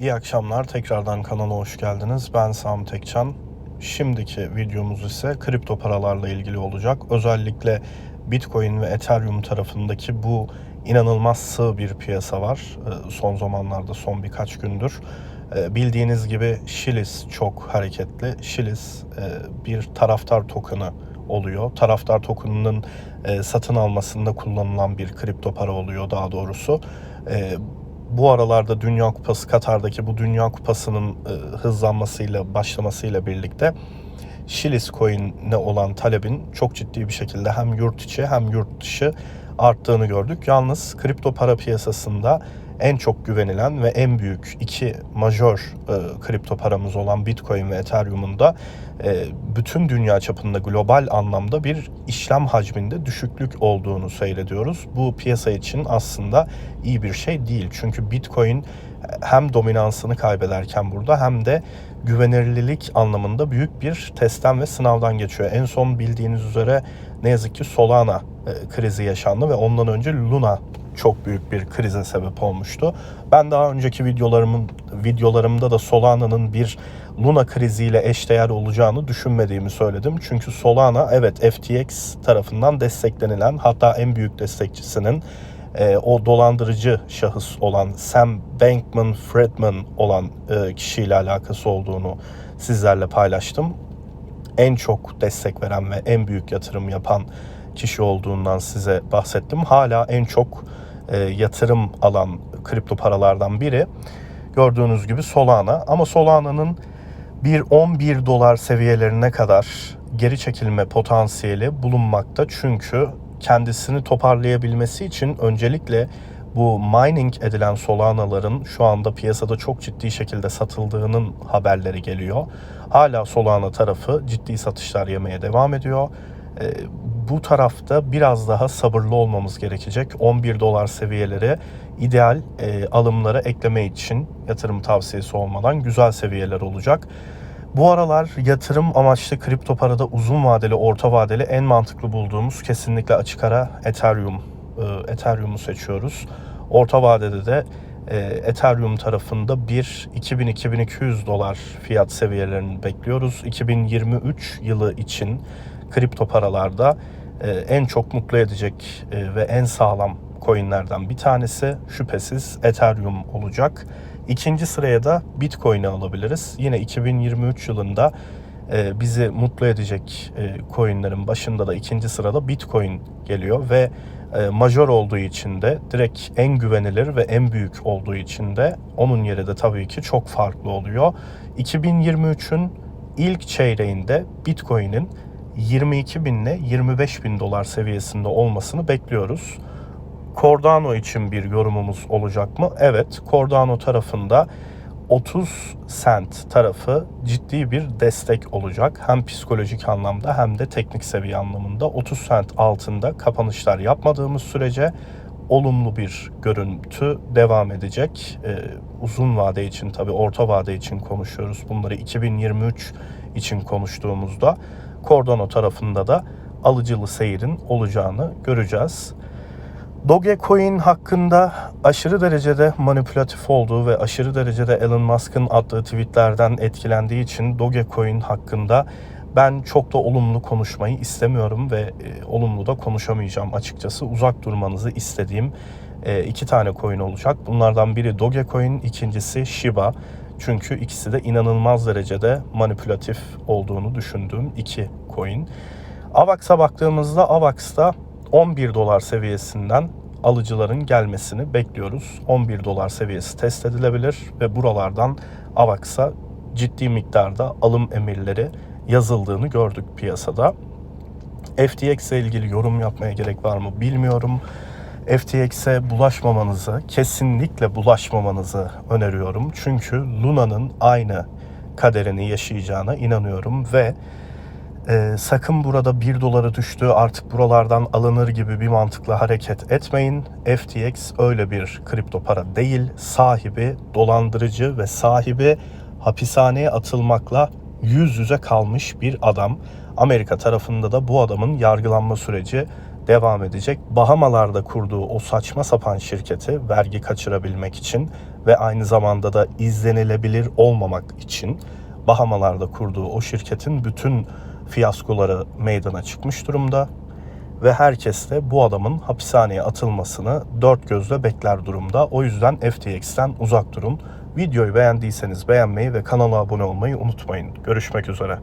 İyi akşamlar. Tekrardan kanala hoş geldiniz. Ben Sami Tekcan. Şimdiki videomuz ise kripto paralarla ilgili olacak. Özellikle Bitcoin ve Ethereum tarafındaki bu inanılmaz sığ bir piyasa var. Ee, Son zamanlarda, son birkaç gündür. Ee, Bildiğiniz gibi Shilis çok hareketli. Shilis e, bir taraftar token'ı oluyor. Taraftar token'ının e, satın almasında kullanılan bir kripto para oluyor daha doğrusu. Bu aralarda Dünya Kupası Katar'daki bu Dünya Kupası'nın e, hızlanmasıyla başlamasıyla birlikte Shilis Coin'e olan talebin çok ciddi bir şekilde hem yurt içi hem yurt dışı arttığını gördük. Yalnız kripto para piyasasında en çok güvenilen ve en büyük iki majör e, kripto paramız olan Bitcoin ve Ethereum'un da e, bütün dünya çapında global anlamda bir işlem hacminde düşüklük olduğunu seyrediyoruz. Bu piyasa için aslında iyi bir şey değil. Çünkü Bitcoin hem dominansını kaybederken burada hem de güvenilirlik anlamında büyük bir testten ve sınavdan geçiyor. En son bildiğiniz üzere ne yazık ki Solana krizi yaşandı ve ondan önce Luna çok büyük bir krize sebep olmuştu. Ben daha önceki videolarımın videolarımda da Solana'nın bir Luna kriziyle eşdeğer olacağını düşünmediğimi söyledim. Çünkü Solana evet FTX tarafından desteklenilen hatta en büyük destekçisinin e, o dolandırıcı şahıs olan Sam Bankman-Friedman olan e, kişiyle alakası olduğunu sizlerle paylaştım. En çok destek veren ve en büyük yatırım yapan kişi olduğundan size bahsettim. Hala en çok e, yatırım alan kripto paralardan biri. Gördüğünüz gibi Solana ama Solana'nın bir 11 dolar seviyelerine kadar geri çekilme potansiyeli bulunmakta. Çünkü kendisini toparlayabilmesi için öncelikle bu mining edilen Solana'ların şu anda piyasada çok ciddi şekilde satıldığının haberleri geliyor. Hala Solana tarafı ciddi satışlar yemeye devam ediyor. Bu tarafta biraz daha sabırlı olmamız gerekecek. 11 dolar seviyeleri ideal e, alımlara ekleme için yatırım tavsiyesi olmadan güzel seviyeler olacak. Bu aralar yatırım amaçlı kripto parada uzun vadeli, orta vadeli en mantıklı bulduğumuz kesinlikle açık ara Ethereum. E, Ethereum'u seçiyoruz. Orta vadede de e, Ethereum tarafında bir 2000-2200 dolar fiyat seviyelerini bekliyoruz. 2023 yılı için kripto paralarda en çok mutlu edecek e, ve en sağlam coinlerden bir tanesi şüphesiz Ethereum olacak. İkinci sıraya da Bitcoin'i alabiliriz. Yine 2023 yılında e, bizi mutlu edecek e, coinlerin başında da ikinci sırada Bitcoin geliyor ve e, majör olduğu için de direkt en güvenilir ve en büyük olduğu için de onun yeri de tabii ki çok farklı oluyor. 2023'ün ilk çeyreğinde Bitcoin'in 22 bin ile 25 bin dolar seviyesinde olmasını bekliyoruz. Cordano için bir yorumumuz olacak mı? Evet, Cordano tarafında 30 sent tarafı ciddi bir destek olacak. Hem psikolojik anlamda hem de teknik seviye anlamında 30 sent altında kapanışlar yapmadığımız sürece olumlu bir görüntü devam edecek. Ee, uzun vade için tabii orta vade için konuşuyoruz. Bunları 2023 için konuştuğumuzda Cordano tarafında da alıcılı seyirin olacağını göreceğiz. Dogecoin hakkında aşırı derecede manipülatif olduğu ve aşırı derecede Elon Musk'ın attığı tweetlerden etkilendiği için Dogecoin hakkında ben çok da olumlu konuşmayı istemiyorum ve e, olumlu da konuşamayacağım açıkçası. Uzak durmanızı istediğim e, iki tane coin olacak. Bunlardan biri Dogecoin, ikincisi Shiba. Çünkü ikisi de inanılmaz derecede manipülatif olduğunu düşündüğüm iki coin. AVAX'a baktığımızda AVAX'ta 11 dolar seviyesinden alıcıların gelmesini bekliyoruz. 11 dolar seviyesi test edilebilir ve buralardan AVAX'a ciddi miktarda alım emirleri yazıldığını gördük piyasada. FTX ilgili yorum yapmaya gerek var mı bilmiyorum. FTX'e bulaşmamanızı, kesinlikle bulaşmamanızı öneriyorum. Çünkü Luna'nın aynı kaderini yaşayacağına inanıyorum ve e, sakın burada 1 dolara düştü artık buralardan alınır gibi bir mantıkla hareket etmeyin. FTX öyle bir kripto para değil. Sahibi dolandırıcı ve sahibi hapishaneye atılmakla yüz yüze kalmış bir adam. Amerika tarafında da bu adamın yargılanma süreci devam edecek. Bahamalarda kurduğu o saçma sapan şirketi vergi kaçırabilmek için ve aynı zamanda da izlenilebilir olmamak için Bahamalarda kurduğu o şirketin bütün fiyaskoları meydana çıkmış durumda ve herkes de bu adamın hapishaneye atılmasını dört gözle bekler durumda. O yüzden FTX'ten uzak durun. Videoyu beğendiyseniz beğenmeyi ve kanala abone olmayı unutmayın. Görüşmek üzere.